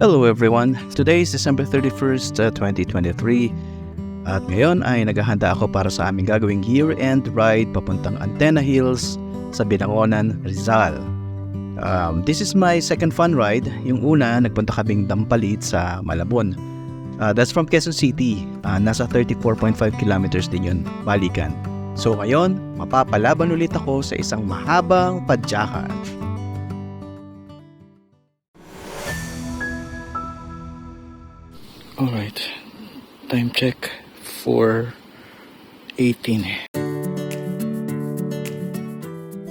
Hello everyone! Today is December 31st, uh, 2023 at ngayon ay naghahanda ako para sa aming gagawing year-end ride papuntang Antenna Hills sa Binangonan, Rizal. Um, this is my second fun ride. Yung una, nagpunta kaming Dampalit sa Malabon. Uh, that's from Quezon City. Uh, nasa 34.5 kilometers din yun, balikan. So ngayon, mapapalaban ulit ako sa isang mahabang padyakan. Alright, time check 4.18.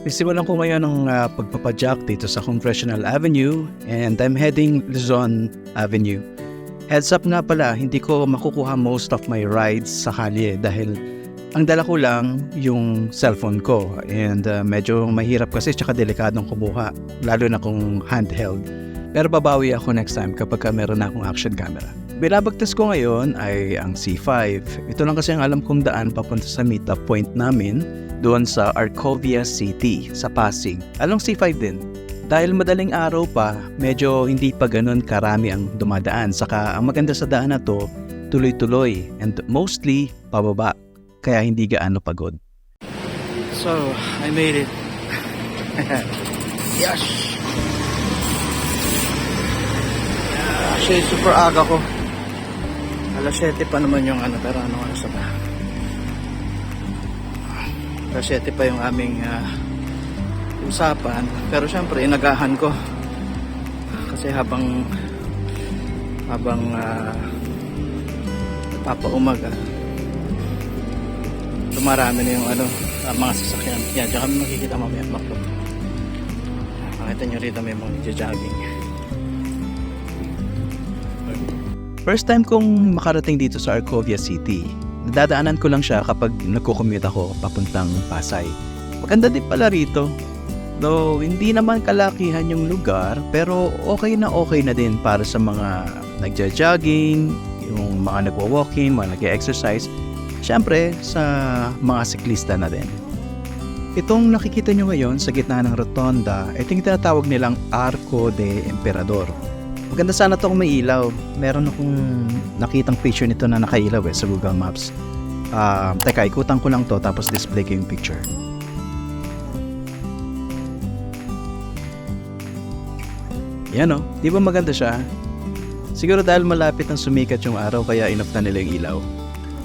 Nisimulan ko ngayon ang uh, pagpapadyak dito sa Congressional Avenue and I'm heading Luzon Avenue. Heads up nga pala, hindi ko makukuha most of my rides sa kalye dahil ang dala ko lang yung cellphone ko and uh, medyo mahirap kasi tsaka delikadong kumuha lalo na kung handheld. Pero babawi ako next time kapag ka meron na akong action camera. Binabagtas ko ngayon ay ang C5. Ito lang kasi ang alam kong daan papunta sa meetup point namin doon sa Arcovia City sa Pasig. Along C5 din. Dahil madaling araw pa, medyo hindi pa ganun karami ang dumadaan. Saka ang maganda sa daan na to, tuloy-tuloy and mostly pababa. Kaya hindi gaano pagod. So, I made it. yes! Actually, super aga ko. Alas 7 pa naman yung ano, pero ano oras na ba? Alas 7 pa yung aming ah, usapan. Pero syempre, inagahan ko. Kasi habang habang uh, papaumaga, dumarami na yung ano, ah, mga sasakyan. Yan, dyan kami makikita mamaya maklo. Makita nyo rito may mga jogging. First time kong makarating dito sa Arcovia City. Nadadaanan ko lang siya kapag nagko-commute ako papuntang Pasay. Maganda din pala rito. Though hindi naman kalakihan yung lugar, pero okay na okay na din para sa mga nagja-jogging, yung mga nagwa-walking, mga nag-exercise. Siyempre, sa mga siklista na din. Itong nakikita nyo ngayon sa gitna ng rotonda, ito yung tinatawag nilang Arco de Emperador. Maganda sana to kung may ilaw. Meron akong nakitang picture nito na nakailaw eh sa Google Maps. Ah, teka, ikutan ko lang to tapos display ko yung picture. Yan oh, di ba maganda siya? Siguro dahil malapit ang sumikat yung araw kaya enough na nila yung ilaw.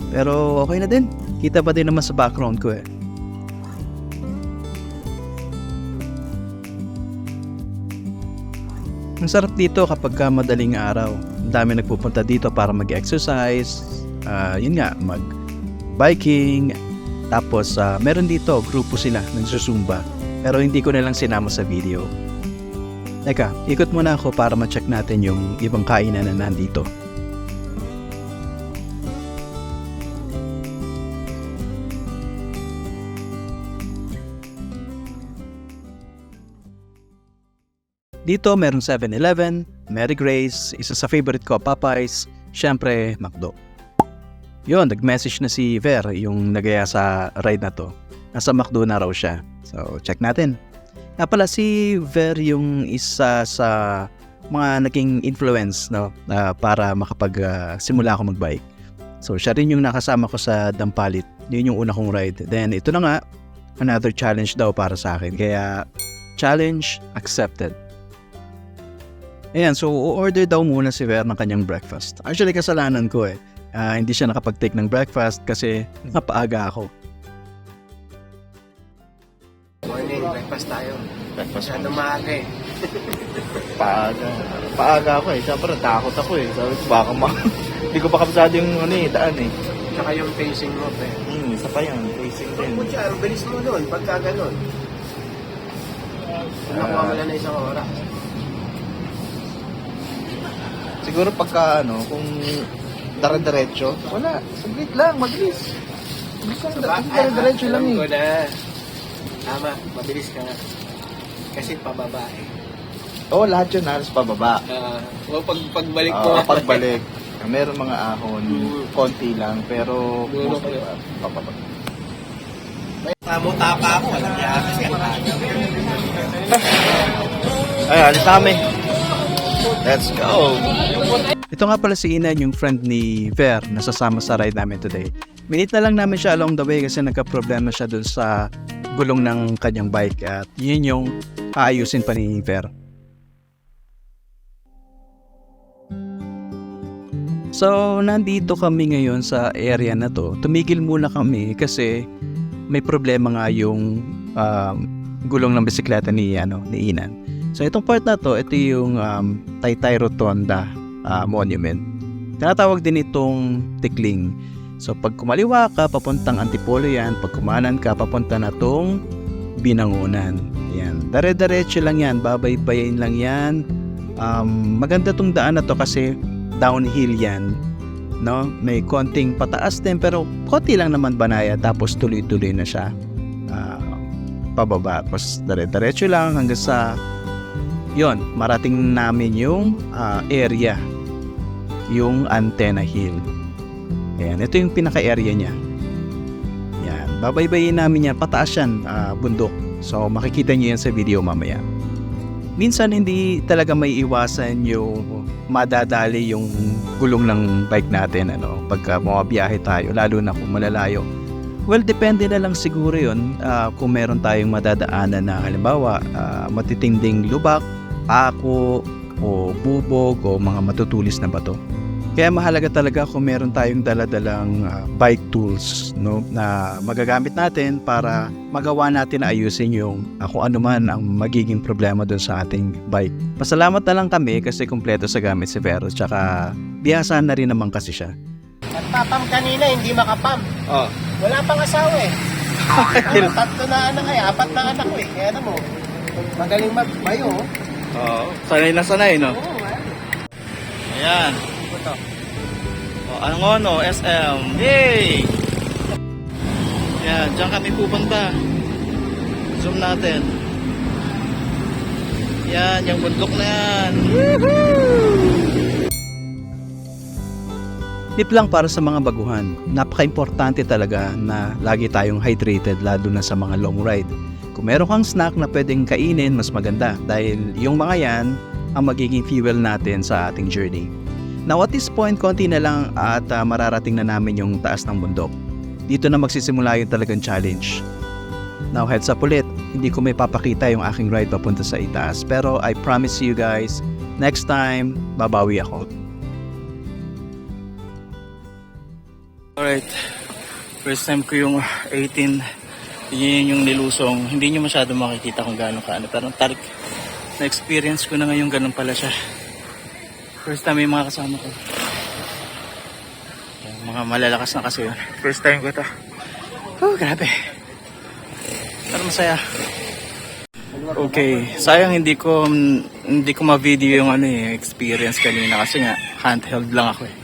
Pero okay na din. Kita pa din naman sa background ko eh. Ang sarap dito kapag ka madaling araw. Ang dami nagpupunta dito para mag-exercise. ah, yun nga, mag-biking. Tapos ah, meron dito, grupo sila, nagsusumba. Pero hindi ko na lang sinama sa video. Teka, ikot muna ako para ma-check natin yung ibang kainan na nandito. Dito meron 7-Eleven, Mary Grace, isa sa favorite ko, Popeyes, syempre, McDo. Yun, nag-message na si Ver, yung nagaya sa ride na to. Nasa McDo na raw siya. So, check natin. Nga pala si Ver yung isa sa mga naging influence no, ah, para makapag-simula ako mag-bike. So, siya rin yung nakasama ko sa Dampalit. Yun yung una kong ride. Then, ito na nga, another challenge daw para sa akin. Kaya, challenge accepted. Ayan, so order daw muna si Ver ng kanyang breakfast. Actually, kasalanan ko eh. Ah, hindi siya nakapag-take ng breakfast kasi napaaga ako. Morning, breakfast tayo. Breakfast Masyado maaga eh. Paaga. Paaga ako eh. Siyempre, takot ako eh. Sabi ko, baka ma... Hindi ko pa kabisado yung ano eh, daan eh. Tsaka yung pacing mo, pre. Hmm, isa pa yan. Facing din. Kung siya, ang bilis mo doon, pagka ganun. Kung nakuha mo lang na isang oras. Siguro pagka ano, kung dara-diretso, wala. Saglit lang, mabilis. Mabilis lang, dara-diretso lang ko eh. na. Tama, mabilis ka nga. Kasi pababa eh. Oo, lahat yun halos pababa. Uh, o pag, pagbalik Oo, mo. pagbalik. Meron mga ahon, konti lang, pero Dulo mostly, kayo. pababa. Mamuta pa ako, alam niya. Ay, alis na kami. Let's go! Ito nga pala si Inan, yung friend ni Ver na sasama sa ride namin today. Minute na lang namin siya along the way kasi nagka-problema siya dun sa gulong ng kanyang bike at yun yung aayusin pa ni Ver. So, nandito kami ngayon sa area na to. Tumigil muna kami kasi may problema nga yung um, gulong ng bisikleta ni, ano, ni Inan. So, itong part na to, ito yung um, Taytay Rotonda ah, Monument. Tinatawag din itong Tikling. So, pag kumaliwa ka, papuntang Antipolo yan. Pag kumanan ka, papunta na tong Binangunan. Yan. Dare-diretso lang yan. Babaybayin lang yan. Um, maganda tong daan na to kasi downhill yan. No? May konting pataas din pero konti lang naman banaya tapos tuloy-tuloy na siya. Ah, pababa. Tapos dire-diretso lang hanggang sa yon marating namin yung ah, area yung Antenna Hill. Ayan, ito yung pinaka-area niya. Yan, babaybayin namin yan. Pataas yan, ah, bundok. So, makikita niyo yan sa video mamaya. Minsan, hindi talaga may iwasan yung madadali yung gulong ng bike natin ano, pagka bumabiyahe tayo, lalo na kung malalayo. Well, depende na lang siguro yun ah, kung meron tayong madadaanan na halimbawa ah, matitinding lubak, ako, o bubog o mga matutulis na bato. Kaya mahalaga talaga kung meron tayong daladalang ah, bike tools no, na magagamit natin para magawa natin na ayusin yung ah, kung ano man ang magiging problema doon sa ating bike. Pasalamat na lang kami kasi kumpleto sa gamit si Vero tsaka biyasahan na rin naman kasi siya. Nagpapam kanina, hindi makapam. Oh. Wala pang asawa eh. ano, tatlo na anak eh, apat na anak ko eh. Kaya ano mo, magaling magbayo. Oh. Oo, sanay na sanay no. Oo, ah. Ayan. O, Angono, SM. Yay! Yan, dyan kami pupunta. Zoom natin. Yan, yung bundok na yan. Tip lang para sa mga baguhan. Napaka-importante talaga na lagi tayong hydrated lalo na sa mga long ride. Kung meron kang snack na pwedeng kainin, mas maganda dahil yung mga yan ang magiging fuel natin sa ating journey. Now at this point, konti na lang at ah, mararating na namin yung taas ng bundok. Dito na magsisimula yung talagang challenge. Now heads up ulit, hindi ko may papakita yung aking ride papunta sa itaas pero I promise you guys, next time, babawi ako. Alright, first time ko yung 18, yun yung nilusong. Hindi nyo masyado makikita kung gaano kaano pero tarik na experience ko na ngayon ganun pala siya. First time yung mga kasama ko. Yung mga malalakas na kasi yun. First time ko to. Oh, grabe. Pero masaya. Okay, sayang hindi ko hindi ko ma-video yung ano eh, experience kanina kasi nga handheld lang ako eh.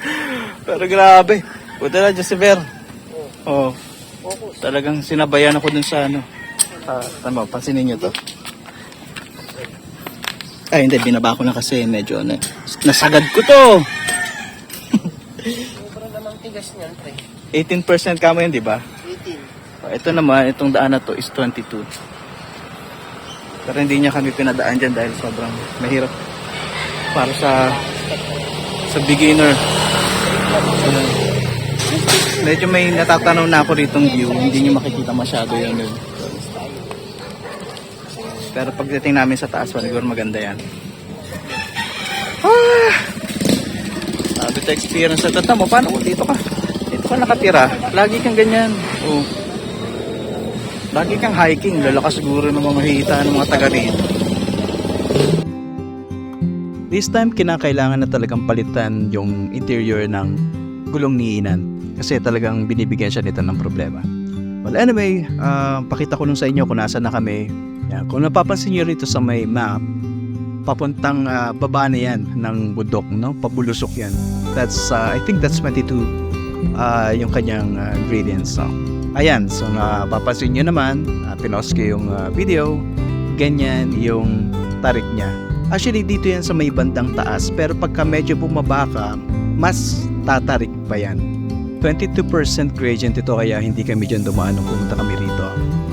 Pero grabe. Buti na Josiver. Oh. Talagang sinabayan ako dun sa ano. Ah, tama, pansinin niyo to. Ay, hindi, binaba ko na kasi medyo ano, nasagad ko to. Sobrang namang tigas niyan, pre. 18% kamo yun, di ba? 18. Ah, Ito naman, itong daan na to is 22. Pero hindi niya kami pinadaan dyan dahil sobrang mahirap para sa sa beginner. Ayan. Medyo may natatanaw na ako ditong view, hindi niyo makikita masyado yun. yun. Pero pagdating namin sa taas, siguro maganda yan. Ah! Sabi to experience sa tata mo, paano kung dito ka? Dito ka nakatira, lagi kang ganyan. Oh. Lagi kang hiking, lalakas siguro ng mga mahita ng mga taga rito. This time, kinakailangan na talagang palitan yung interior ng gulong ni Inan kasi talagang binibigyan siya nito ng problema. Well, anyway, ah, pakita ko nung sa inyo kung nasa na kami. Yan. Kung napapansin nyo rito sa may map, papuntang ah, baba na yan ng bundok, no? Pabulusok yan. That's, ah, I think that's 22 ah, yung kanyang ah, ingredients. No? Ayan, so napapansin nyo naman, uh, pinost ko yung ah, video, ganyan yung tarik niya. Actually, dito yan sa may bandang taas, pero pagka medyo bumaba ka, mas tatarik pa yan. 22% gradient ito kaya hindi kami dyan dumaan nung pumunta kami rito.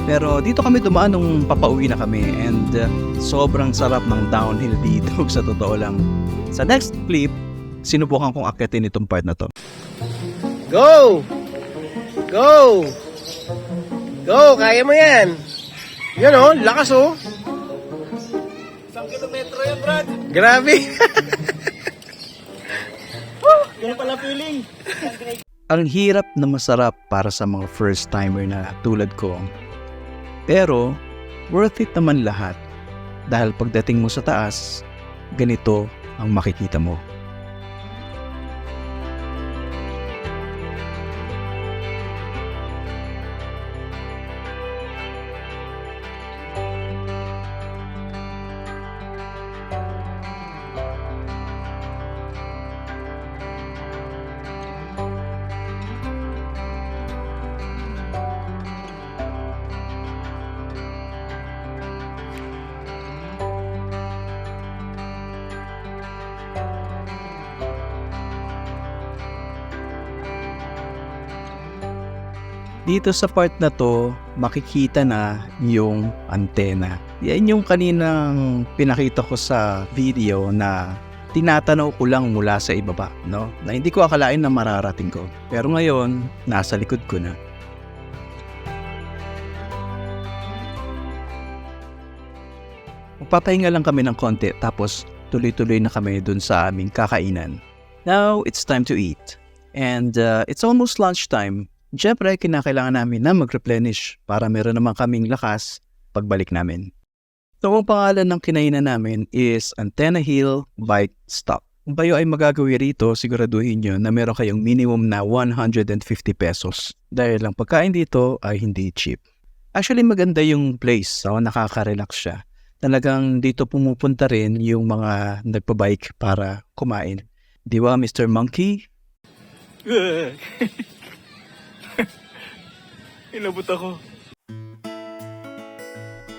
Pero dito kami dumaan nung papauwi na kami and uh, sobrang sarap ng downhill dito sa totoo lang. Sa next clip, sinubukan kong akitin itong part na to. Go! Go! Go! Kaya mo yan! Yan oh, lakas oh! Isang kilometro yan, Brad! Grabe! Ganun pala feeling! Ang hirap na masarap para sa mga first timer na tulad ko. Pero, worth it naman lahat. Dahil pagdating mo sa taas, ganito ang makikita mo. Dito sa part na to, makikita na yung antena. Yan yung kaninang pinakita ko sa video na tinatanaw ko lang mula sa ibaba, no? Na hindi ko akalain na mararating ko. Pero ngayon, nasa likod ko na. Magpapahinga lang kami ng konti tapos tuloy-tuloy na kami dun sa aming kakainan. Now, it's time to eat. And uh, it's almost lunchtime. Siyempre, kinakailangan namin na mag-replenish para meron naman kaming lakas pagbalik namin. So, ang pangalan ng kinainan namin is Antenna Hill Bike Stop. Kung kayo ay magagawi rito, siguraduhin nyo na meron kayong minimum na 150 pesos. Dahil ang pagkain dito ay hindi cheap. Actually, maganda yung place. So, nakaka-relax siya. Talagang dito pumupunta rin yung mga nagpa-bike para kumain. Di ba, Mr. Monkey? Inabot ako.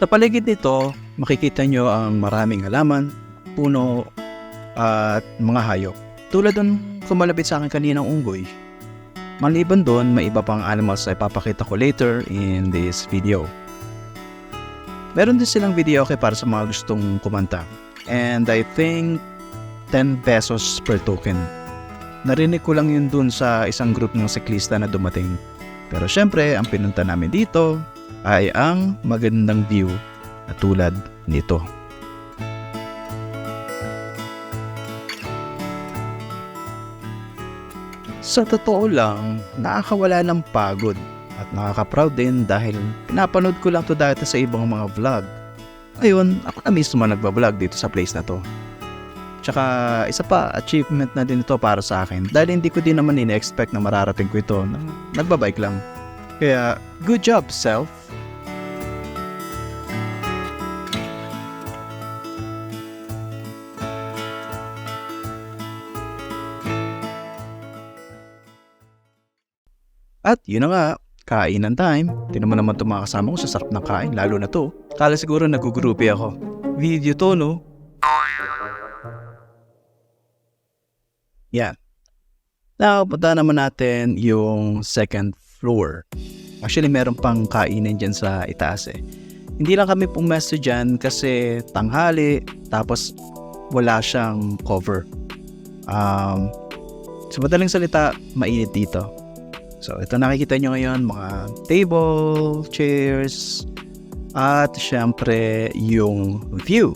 Sa paligid nito, makikita nyo ang maraming halaman, puno, at mga hayop. Tulad dun kumalapit sa akin kaninang unggoy. Maliban doon, may iba pang animals na ipapakita ko later in this video. Meron din silang video okay para sa mga gustong kumanta. And I think 10 pesos per token. Narinig ko lang yun dun sa isang group ng siklista na dumating. Pero syempre, ang pinunta namin dito ay ang magandang view na tulad nito. Sa totoo lang, nakakawala ng pagod at nakaka-proud din dahil pinapanood ko lang to dati sa ibang mga vlog. Ayun, ako na mismo nagbablog dito sa place na to. Tsaka isa pa, achievement na din ito para sa akin dahil hindi ko din naman ina-expect na mararating ko ito nang nagbabike lang. Kaya, good job, self! At yun na nga, kainan time. Tinan naman itong mga kasama ko sa sarap ng kain, lalo na to. Kala siguro nagugrupi ako. Video to, no? Yan. Now, punta naman natin yung second floor. Actually, meron pang kainan dyan sa itaas eh. Hindi lang kami pumesto dyan kasi tanghali, tapos wala siyang cover. Um, sa madaling salita, mainit dito. So, ito nakikita nyo ngayon, mga table, chairs, at syempre yung view.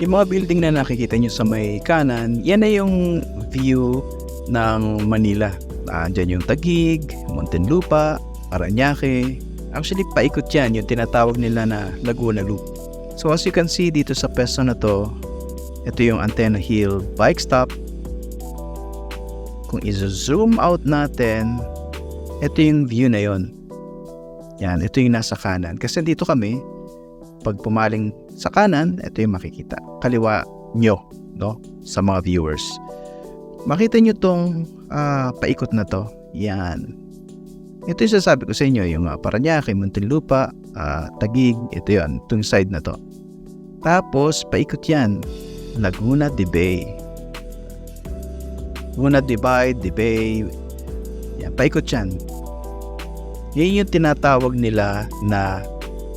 Yung mga building na nakikita nyo sa may kanan, yan na yung view ng Manila. Andyan yung Tagig, Muntinlupa, Paranaque. Actually, paikot yan, yung tinatawag nila na Laguna Loop. So as you can see dito sa peso na to, ito yung Antenna Hill Bike Stop. Kung i-zoom out natin, ito yung view na yon. Yan, ito yung nasa kanan. Kasi dito kami, pag pumaling sa kanan, ito yung makikita. Kaliwa nyo, no? Sa mga viewers. Makita nyo tong ah, paikot na to. Yan. Ito yung sasabi ko sa inyo, yung uh, Paranaque, Muntinlupa, ah, Tagig, ito yun, itong side na to. Tapos, paikot yan. Laguna de Bay. Laguna de Bay, de Bay. Yan, paikot yan. Yan yung tinatawag nila na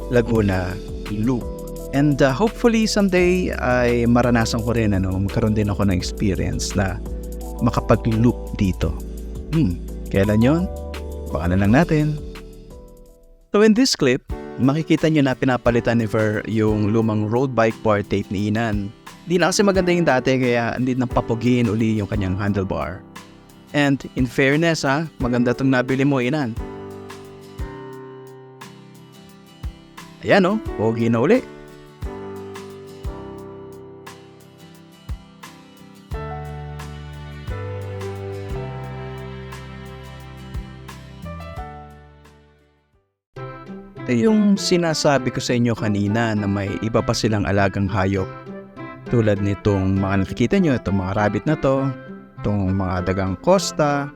Laguna Loop. And uh, hopefully someday ay maranasan ko rin ano, magkaroon din ako ng experience na makapag-loop dito. Hmm, kailan yon? Baka na lang natin. So in this clip, makikita nyo na pinapalitan ni Ver yung lumang road bike bar tape ni Inan. Di na kasi maganda yung dati kaya hindi nang papugin uli yung kanyang handlebar. And in fairness ha, maganda tong nabili mo Inan. Ayan oh, pogi na uli. Yung sinasabi ko sa inyo kanina na may iba pa silang alagang hayop. Tulad nitong mga nakikita nyo, itong mga rabbit na to, itong mga dagang costa.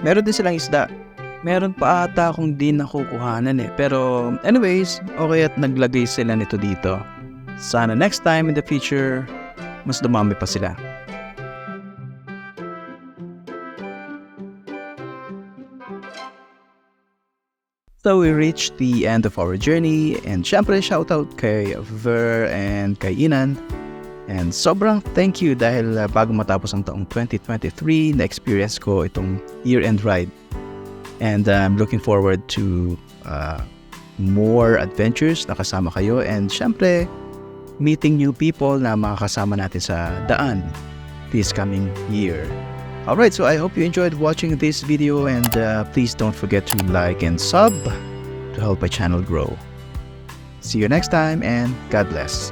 Meron din silang isda. Meron pa ata akong di nakukuhanan eh. Pero anyways, okay at naglagay sila nito dito. Sana next time in the future, mas dumami pa sila. So we reached the end of our journey and syempre shoutout kay Ver and kay Inan. And sobrang thank you dahil uh, bago matapos ang taong 2023 na-experience ko itong year-end ride. And uh, I'm looking forward to uh, more adventures na kasama kayo and syempre meeting new people na makakasama natin sa daan this coming year. Alright, so I hope you enjoyed watching this video and uh, please don't forget to like and sub to help my channel grow. See you next time and God bless.